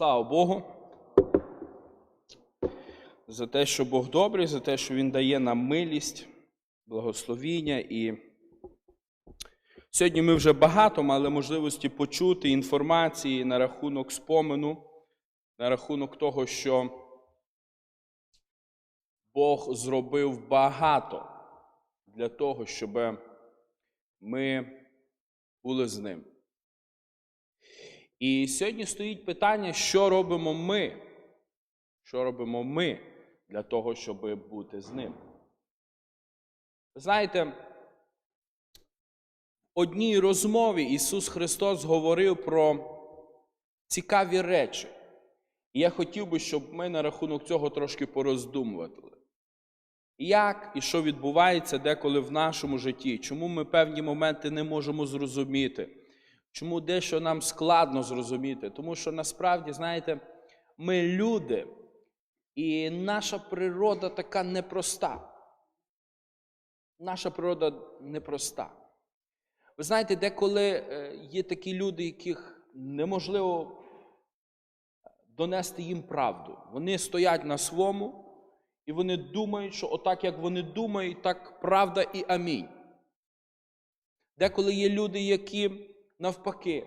Слава Богу. За те, що Бог добрий, за те, що Він дає нам милість, благословіння. І сьогодні ми вже багато мали можливості почути інформації на рахунок спомену, на рахунок того, що Бог зробив багато для того, щоб ми були з ним. І сьогодні стоїть питання, що робимо ми? Що робимо ми для того, щоб бути з ним? Ви знаєте, в одній розмові Ісус Христос говорив про цікаві речі. І я хотів би, щоб ми на рахунок цього трошки пороздумували. Як і що відбувається деколи в нашому житті? Чому ми певні моменти не можемо зрозуміти? Чому дещо нам складно зрозуміти? Тому що насправді, знаєте, ми люди, і наша природа така непроста. Наша природа непроста. Ви знаєте, деколи е, є такі люди, яких неможливо донести їм правду. Вони стоять на своєму, і вони думають, що отак, як вони думають, так правда і амінь. Деколи є люди, які навпаки,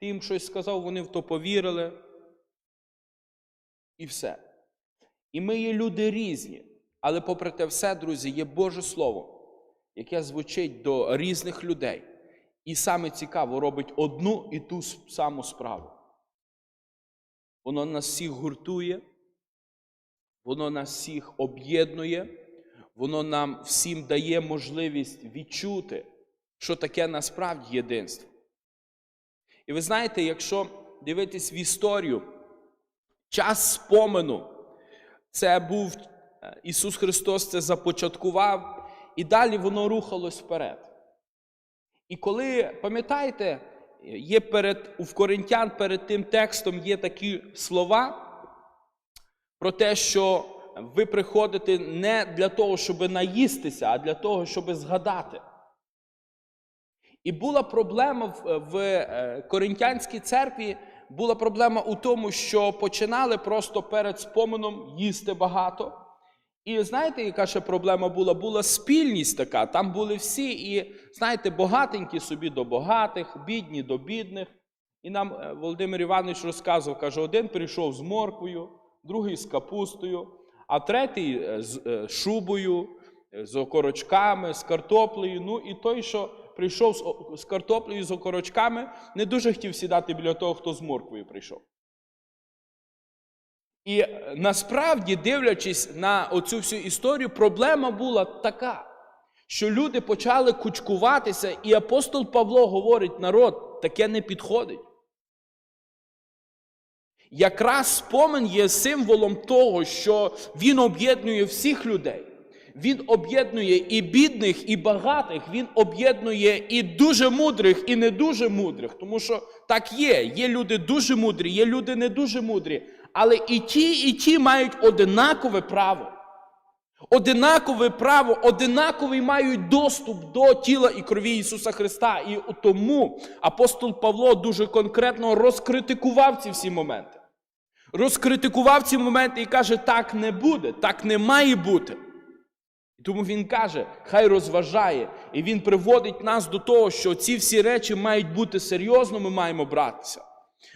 ти їм щось сказав, вони в то повірили. І все. І ми є люди різні. Але попри те все, друзі, є Боже Слово, яке звучить до різних людей. І саме цікаво робить одну і ту саму справу. Воно нас всіх гуртує, воно нас всіх об'єднує, воно нам всім дає можливість відчути, що таке насправді єдинство. І ви знаєте, якщо дивитись в історію, час спомену, це був е, Ісус Христос це започаткував, і далі воно рухалось вперед. І коли, пам'ятаєте, є перед, у Коринтян перед тим текстом є такі слова про те, що ви приходите не для того, щоб наїстися, а для того, щоб згадати. І була проблема в, в е, Коринтянській церкві, була проблема у тому, що починали просто перед споменом їсти багато. І знаєте, яка ще проблема була? Була спільність така. Там були всі, і знаєте, багатенькі собі до багатих, бідні до бідних. І нам е, Володимир Іванович розказував, каже, один прийшов з морквою, другий з капустою, а третій е, з е, шубою, е, з окорочками, з картоплею. Ну і той, що прийшов з, картоплею, з окорочками, не дуже хотів сідати біля того, хто з морквою прийшов. І е, насправді, дивлячись на оцю всю історію, проблема була така, що люди почали кучкуватися, і апостол Павло говорить: народ, таке не підходить. Якраз спомин є символом того, що він об'єднує всіх людей. Він об'єднує і бідних, і багатих, він об'єднує і дуже мудрих, і не дуже мудрих. Тому що так є. Є люди дуже мудрі, є люди не дуже мудрі. Але і ті, і ті мають одинакове право. Одинакове право, одинаковий мають доступ до тіла і крові Ісуса Христа. І тому апостол Павло дуже конкретно розкритикував ці всі моменти. Розкритикував ці моменти і каже: так не буде, так не має бути. Тому він каже, хай розважає. І він приводить нас до того, що ці всі речі мають бути серйозно, ми маємо братися.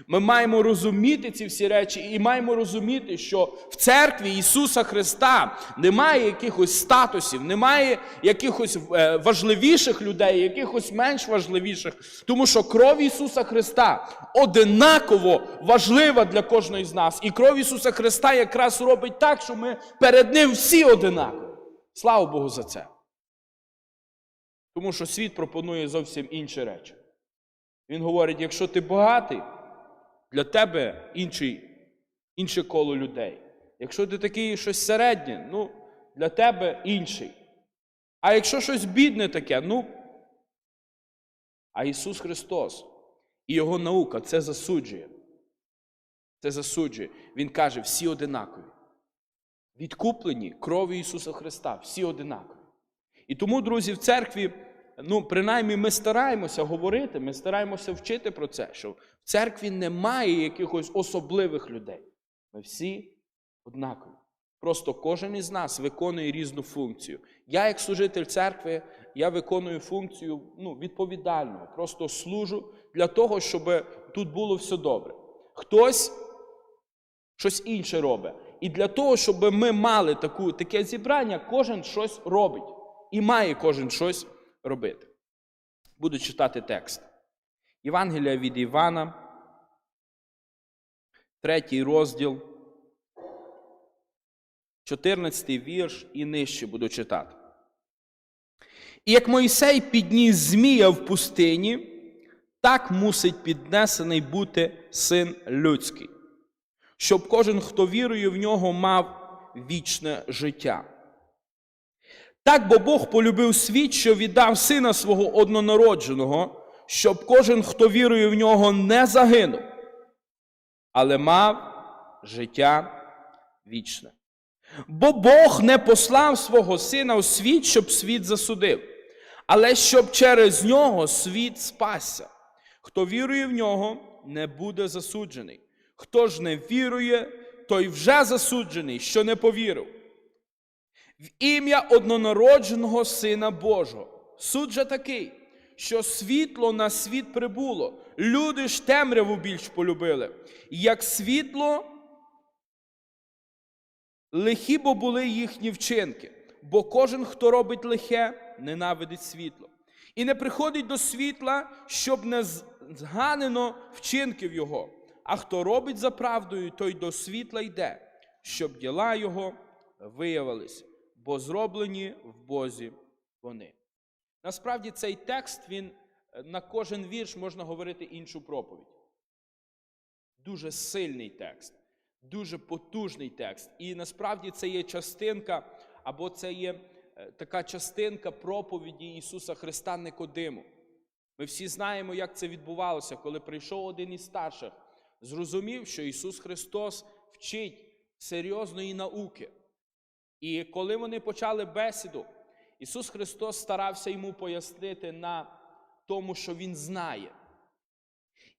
Ми маємо розуміти ці всі речі і маємо розуміти, що в церкві Ісуса Христа немає якихось статусів, немає якихось е, важливіших людей, якихось менш важливіших. Тому що кров Ісуса Христа одинаково важлива для кожної з нас. І кров Ісуса Христа якраз робить так, що ми перед Ним всі одинакові. Слава Богу за це. Тому що світ пропонує зовсім інші речі. Він говорить: якщо ти багатий, для тебе інший, інше коло людей. Якщо ти такий щось середнє, ну, для тебе інший. А якщо щось бідне таке, ну. А Ісус Христос і Його наука це засуджує. Це засуджує. Він каже, всі одинакові. Відкуплені кров'ю Ісуса Христа, всі одинакові. І тому, друзі, в церкві ну, принаймні, ми стараємося говорити, ми стараємося вчити про це, що в церкві немає якихось особливих людей. Ми всі однакові. Просто кожен із нас виконує різну функцію. Я, як служитель церкви, я виконую функцію ну, відповідального, просто служу для того, щоб тут було все добре. Хтось щось інше робить. І для того, щоб ми мали таку, таке зібрання, кожен щось робить. І має кожен щось робити. Буду читати текст. Євангелія від Івана, третій розділ, 14 вірш і нижче буду читати. І як Мойсей підніс Змія в пустині, так мусить піднесений бути син людський, щоб кожен, хто вірує в нього, мав вічне життя. Так бо Бог полюбив світ, що віддав сина свого однонародженого, щоб кожен, хто вірує в нього, не загинув, але мав життя вічне. Бо Бог не послав свого сина у світ, щоб світ засудив, але щоб через нього світ спасся. Хто вірує в нього, не буде засуджений. Хто ж не вірує, той вже засуджений, що не повірив. В ім'я однонародженого Сина Божого. Суд же такий, що світло на світ прибуло, люди ж темряву більш полюбили. Як світло, лихі бо були їхні вчинки, бо кожен, хто робить лихе, ненавидить світло. І не приходить до світла, щоб не зганено вчинків його. А хто робить за правдою, той до світла йде, щоб діла його виявились, бо зроблені в Бозі вони. Насправді цей текст, він е, на кожен вірш можна говорити іншу проповідь. Дуже сильний текст, дуже потужний текст. І насправді це є частинка, або це є е, така частинка проповіді Ісуса Христа Никодиму. Ми всі знаємо, як це відбувалося, коли прийшов один із старших, зрозумів, що Ісус Христос вчить серйозної науки. І коли вони почали бесіду, Ісус Христос старався йому пояснити на тому, що Він знає.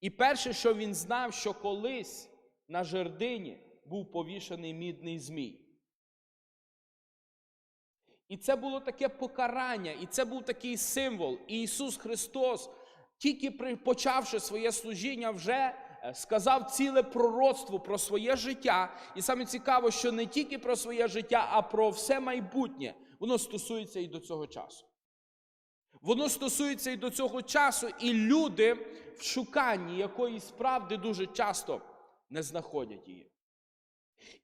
І перше, що він знав, що колись на жердині був повішений мідний змій. І це було таке покарання, і це був такий символ. І Ісус Христос, тільки почавши своє служіння, вже сказав ціле пророцтво про своє життя. І саме цікаво, що не тільки про своє життя, а про все майбутнє. Воно стосується і до цього часу. Воно стосується і до цього часу, і люди в шуканні якоїсь правди дуже часто не знаходять її.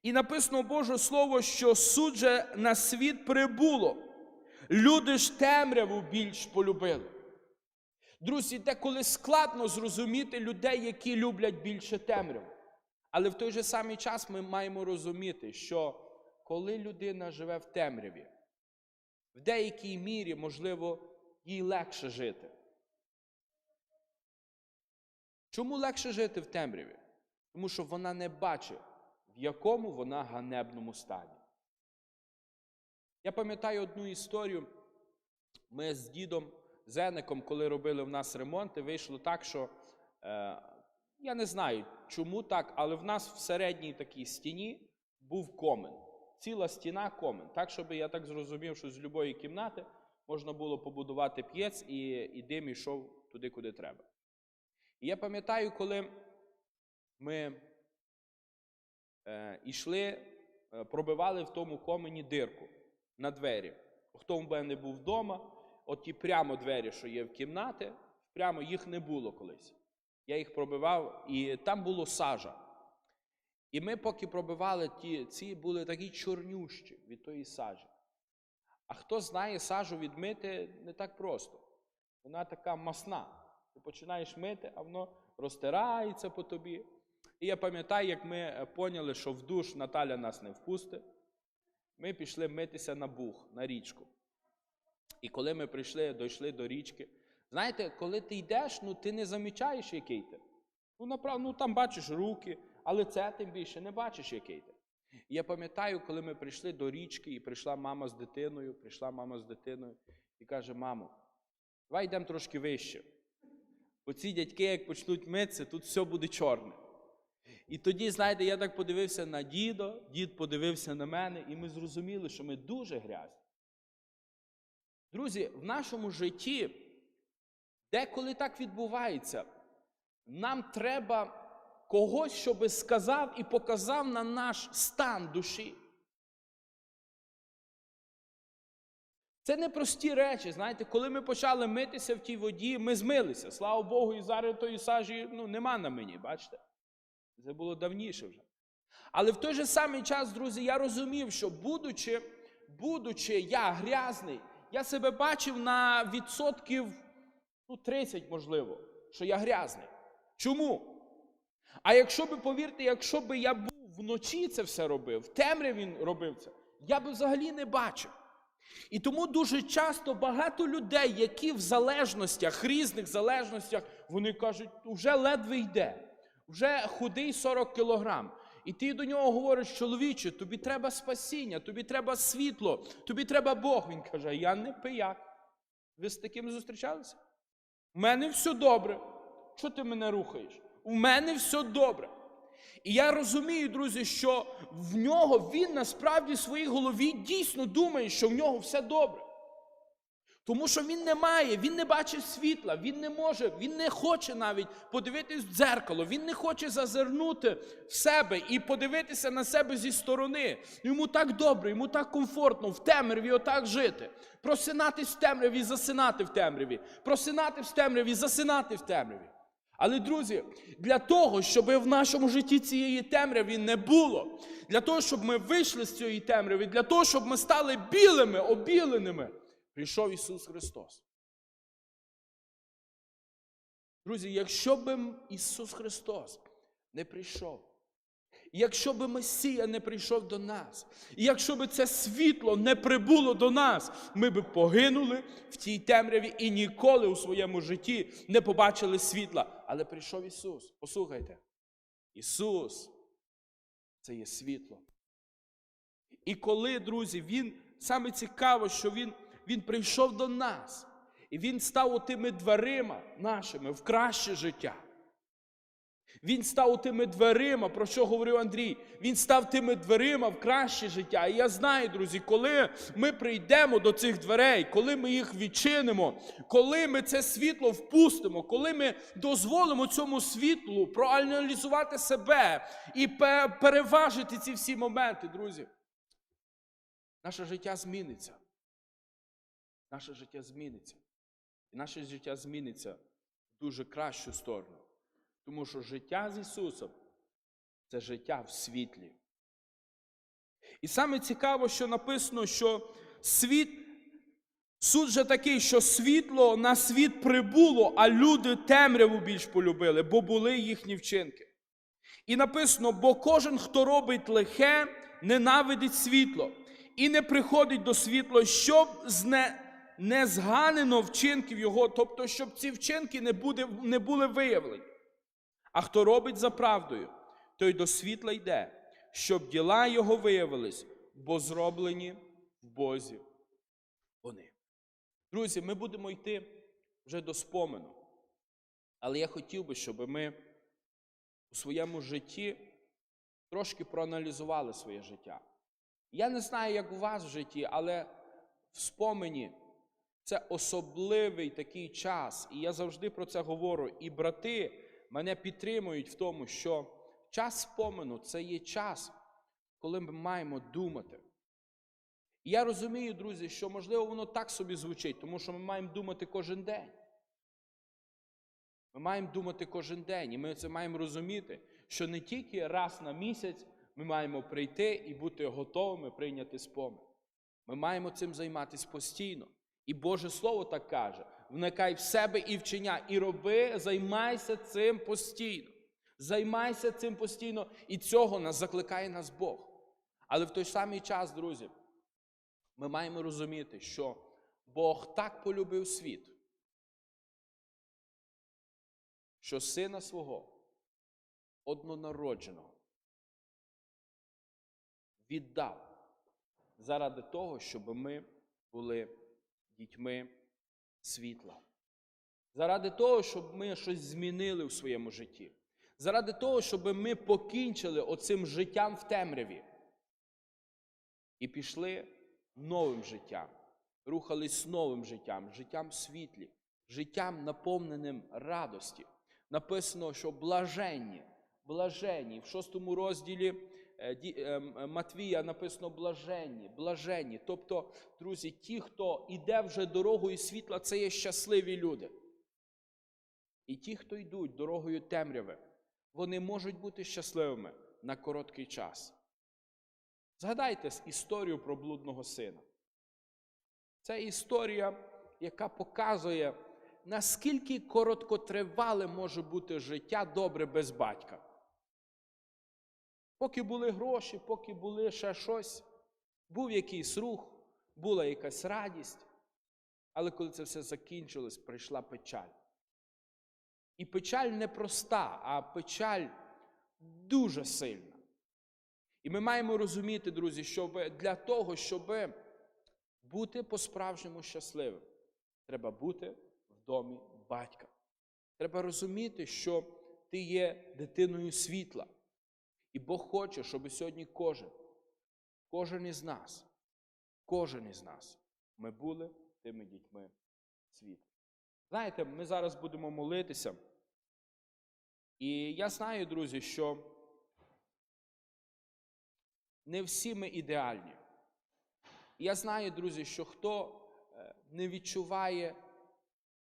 І написано Боже Слово, що суд же на світ прибуло. Люди ж темряву більш полюбили. Друзі, деколи складно зрозуміти людей, які люблять більше темряву. Але в той же самий час ми маємо розуміти, що коли людина живе в темряві, в деякій мірі, можливо, їй легше жити. Чому легше жити в темряві? Тому що вона не бачить, в якому вона ганебному стані. Я пам'ятаю одну історію. Ми з дідом Зеником, коли робили в нас ремонти, вийшло так, що е, я не знаю, чому так, але в нас в середній такій стіні був комен. Ціла стіна комен. Так, щоб я так зрозумів, що з любої кімнати можна було побудувати п'єць і, і дим йшов туди, куди треба. І я пам'ятаю, коли ми е, йшли, е, пробивали в тому комені дирку на двері. Хто в мене був вдома, от ті прямо двері, що є в кімнати, прямо їх не було колись. Я їх пробивав, і там було сажа. І ми, поки пробивали ті, ці були такі чорнющі від тої сажі. А хто знає, сажу відмити не так просто. Вона така масна. Ти починаєш мити, а воно розтирається по тобі. І я пам'ятаю, як ми поняли, що в душ Наталя нас не впустить, ми пішли митися на бух, на річку. І коли ми прийшли, дійшли до річки, знаєте, коли ти йдеш, ну ти не замічаєш, який ти. Ну, направ, ну там бачиш руки, але це тим більше не бачиш, який ти. Я пам'ятаю, коли ми прийшли до річки, і прийшла мама з дитиною, прийшла мама з дитиною і каже: мамо, Давай йдемо трошки вище. Бо ці дядьки, як почнуть митися, тут все буде чорне. І тоді, знаєте, я так подивився на діда, дід подивився на мене, і ми зрозуміли, що ми дуже грязні. Друзі, в нашому житті, деколи так відбувається, нам треба когось, щоб сказав і показав на наш стан душі. Це не прості речі. Знаєте, коли ми почали митися в тій воді, ми змилися. Слава Богу, і зараз тої сажі ну, нема на мені, бачите? Це було давніше вже. Але в той же самий час, друзі, я розумів, що будучи, будучи я грязний, я себе бачив на відсотків ну, 30, можливо, що я грязний. Чому? А якщо би, повірте, якщо би я був вночі це все робив, в темряві робив це, я би взагалі не бачив. І тому дуже часто багато людей, які в залежностях, різних залежностях, вони кажуть, вже ледве йде, вже худий 40 кілограм. І ти до нього говориш, чоловіче, тобі треба спасіння, тобі треба світло, тобі треба Бог. Він каже, я не пияк. Ви з таким зустрічалися? У мене все добре. Чого ти мене рухаєш? У мене все добре. І я розумію, друзі, що в нього він насправді в своїй голові дійсно думає, що в нього все добре. Тому що він не має, він не бачить світла, він не може, він не хоче навіть подивитись в дзеркало, він не хоче зазирнути в себе і подивитися на себе зі сторони. Йому так добре, йому так комфортно в темряві отак жити. Просинатись в темряві, засинати в темряві, просинати в темряві, засинати в темряві. Але, друзі, для того, щоб в нашому житті цієї темряві не було, для того, щоб ми вийшли з цієї темряви, для того, щоб ми стали білими, обіленими, прийшов Ісус Христос. Друзі, якщо б Ісус Христос не прийшов, якщо б Месія не прийшов до нас, і якщо б це світло не прибуло до нас, ми б погинули в тій темряві і ніколи у своєму житті не побачили світла. Але прийшов Ісус. Послухайте, Ісус це є світло. І коли, друзі, Він саме цікаво, що Він, він прийшов до нас, і Він став тими дверима нашими в краще життя. Він став тими дверима, про що говорив Андрій. Він став тими дверима в краще життя. І я знаю, друзі, коли ми прийдемо до цих дверей, коли ми їх відчинимо, коли ми це світло впустимо, коли ми дозволимо цьому світлу проаналізувати себе і переважити ці всі моменти, друзі, наше життя зміниться. Наше життя зміниться. І наше життя зміниться в дуже кращу сторону. Тому що життя з Ісусом це життя в світлі. І саме цікаво, що написано, що світ, суд же такий, що світло на світ прибуло, а люди темряву більш полюбили, бо були їхні вчинки. І написано: бо кожен, хто робить лихе, ненавидить світло і не приходить до світла, щоб зне, не зганено вчинків його, тобто, щоб ці вчинки не, буде, не були виявлені. А хто робить за правдою, той до світла йде, щоб діла його виявились, бо зроблені в Бозі вони. Друзі, ми будемо йти вже до спомену. Але я хотів би, щоб ми у своєму житті трошки проаналізували своє життя. Я не знаю, як у вас в житті, але в спомені це особливий такий час. І я завжди про це говорю. І брати мене підтримують в тому, що час спомену це є час, коли ми маємо думати. І я розумію, друзі, що можливо воно так собі звучить, тому що ми маємо думати кожен день. Ми маємо думати кожен день, і ми це маємо розуміти, що не тільки раз на місяць ми маємо прийти і бути готовими прийняти спомин. Ми маємо цим займатися постійно. І Боже Слово так каже: вникай в себе і вчення, і роби, займайся цим постійно. Займайся цим постійно, і цього нас закликає нас Бог. Але в той самий час, друзі, ми маємо розуміти, що Бог так полюбив світ, що сина свого однонародженого віддав заради того, щоб ми були дітьми світла. заради того, щоб ми щось змінили в своєму житті, заради того, щоб ми покінчили оцим життям в темряві і пішли новим життям, рухались новим життям, життям світлі, життям наповненим радості. Написано, що блаженні, блаженні. В шостому розділі Матвія написано блаженні, блаженні. Тобто, друзі, ті, хто іде вже дорогою світла, це є щасливі люди. І ті, хто йдуть дорогою темряви, вони можуть бути щасливими на короткий час. Згадайте історію про блудного сина. Це історія, яка показує, наскільки короткотривале може бути життя добре без батька. Поки були гроші, поки були ще щось, був якийсь рух, була якась радість. Але коли це все закінчилось, прийшла печаль. І печаль не проста, а печаль дуже сильна. І ми маємо розуміти, друзі, що для того, щоб бути по-справжньому щасливим, треба бути в домі батька. Треба розуміти, що ти є дитиною світла. І Бог хоче, щоб сьогодні кожен, кожен із нас, кожен із нас, ми були тими дітьми світла. Знаєте, ми зараз будемо молитися. І я знаю, друзі, що не всі ми ідеальні. Я знаю, друзі, що хто е, не відчуває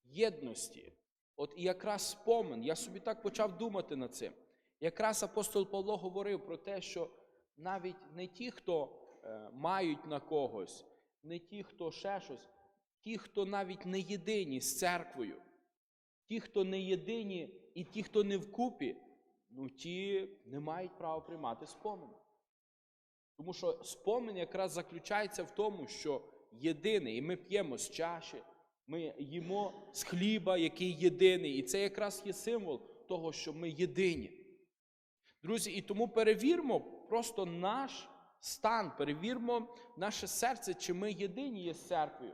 єдності, от і якраз спомин, я собі так почав думати над цим. Якраз апостол Павло говорив про те, що навіть не ті, хто е, мають на когось, не ті, хто ще щось, ті, хто навіть не єдині з церквою, ті, хто не єдині, і ті, хто не вкупі, ну ті не мають права приймати спомин. Тому що спомин якраз заключається в тому, що єдиний, і ми п'ємо з чаші, ми їмо з хліба, який єдиний. І це якраз є символ того, що ми єдині. Друзі, і тому перевірмо просто наш стан, перевірмо наше серце, чи ми єдині є з церквою,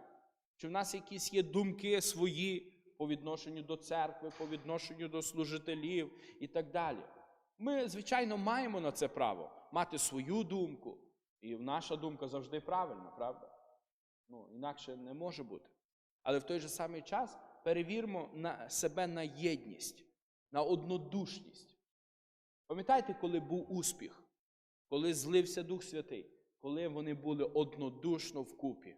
чи в нас якісь є думки свої по відношенню до церкви, по відношенню до служителів і так далі. Ми, звичайно, маємо на це право мати свою думку, і наша думка завжди правильна, правда? Ну, інакше не може бути. Але в той же самий час перевірмо на себе на єдність, на однодушність. Пам'ятаєте, коли був успіх, коли злився Дух Святий, коли вони були однодушно вкупі.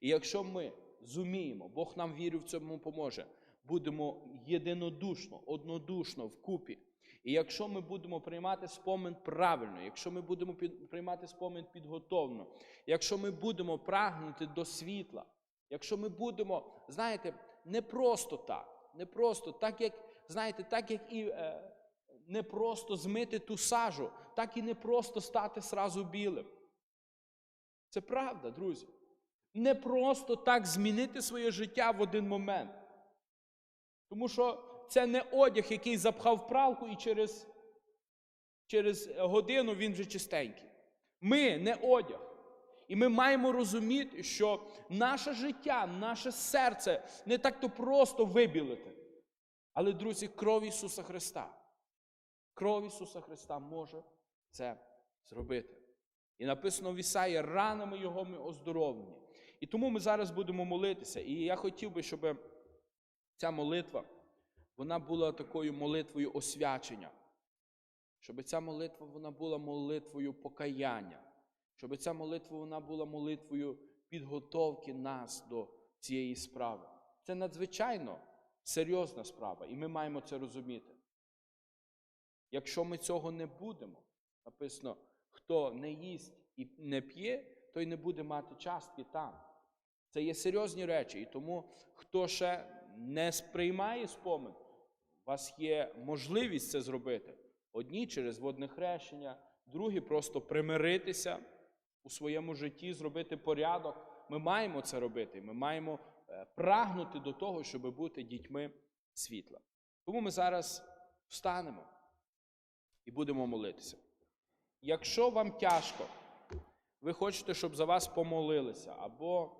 І якщо ми зуміємо, Бог нам вірю в цьому поможе, будемо єдинодушно, однодушно вкупі. І якщо ми будемо приймати спомин правильно, якщо ми будемо під, приймати спомин підготовно, якщо ми будемо прагнути до світла, якщо ми будемо, знаєте, не просто так, не просто так, як, знаєте, так як і е, не просто змити ту сажу, так і не просто стати сразу білим. Це правда, друзі. Не просто так змінити своє життя в один момент. Тому що це не одяг, який запхав пралку, і через, через годину він вже чистенький. Ми не одяг. І ми маємо розуміти, що наше життя, наше серце не так-то просто вибілити. Але, друзі, кров Ісуса Христа. Кров Ісуса Христа може це зробити. І написано в Ісаї, ранами Його ми оздоровлені. І тому ми зараз будемо молитися. І я хотів би, щоб ця молитва вона була такою молитвою освячення. Щоб ця молитва вона була молитвою покаяння. Щоб ця молитва вона була молитвою підготовки нас до цієї справи. Це надзвичайно серйозна справа, і ми маємо це розуміти. Якщо ми цього не будемо, написано, хто не їсть і не п'є, той не буде мати частки там. Це є серйозні речі. І тому, хто ще не сприймає спомин, у вас є можливість це зробити. Одні через водне хрещення, другі просто примиритися у своєму житті, зробити порядок. Ми маємо це робити. Ми маємо е, прагнути до того, щоб бути дітьми світла. Тому ми зараз встанемо і будемо молитися. Якщо вам тяжко, ви хочете, щоб за вас помолилися, або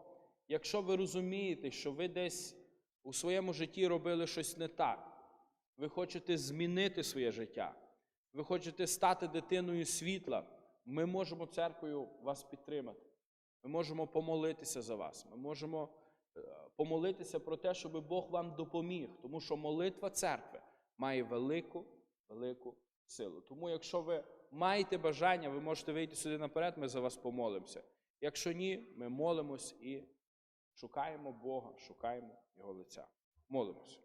якщо ви розумієте, що ви десь у своєму житті робили щось не так. Ви хочете змінити своє життя. Ви хочете стати дитиною світла. Ми можемо церквою вас підтримати. Ми можемо помолитися за вас. Ми можемо е, помолитися про те, щоб Бог вам допоміг, тому що молитва церкви має велику, велику силу. Тому, якщо ви маєте бажання, ви можете вийти сюди наперед, ми за вас помолимося. Якщо ні, ми молимось і шукаємо Бога, шукаємо Його лиця. Молимося.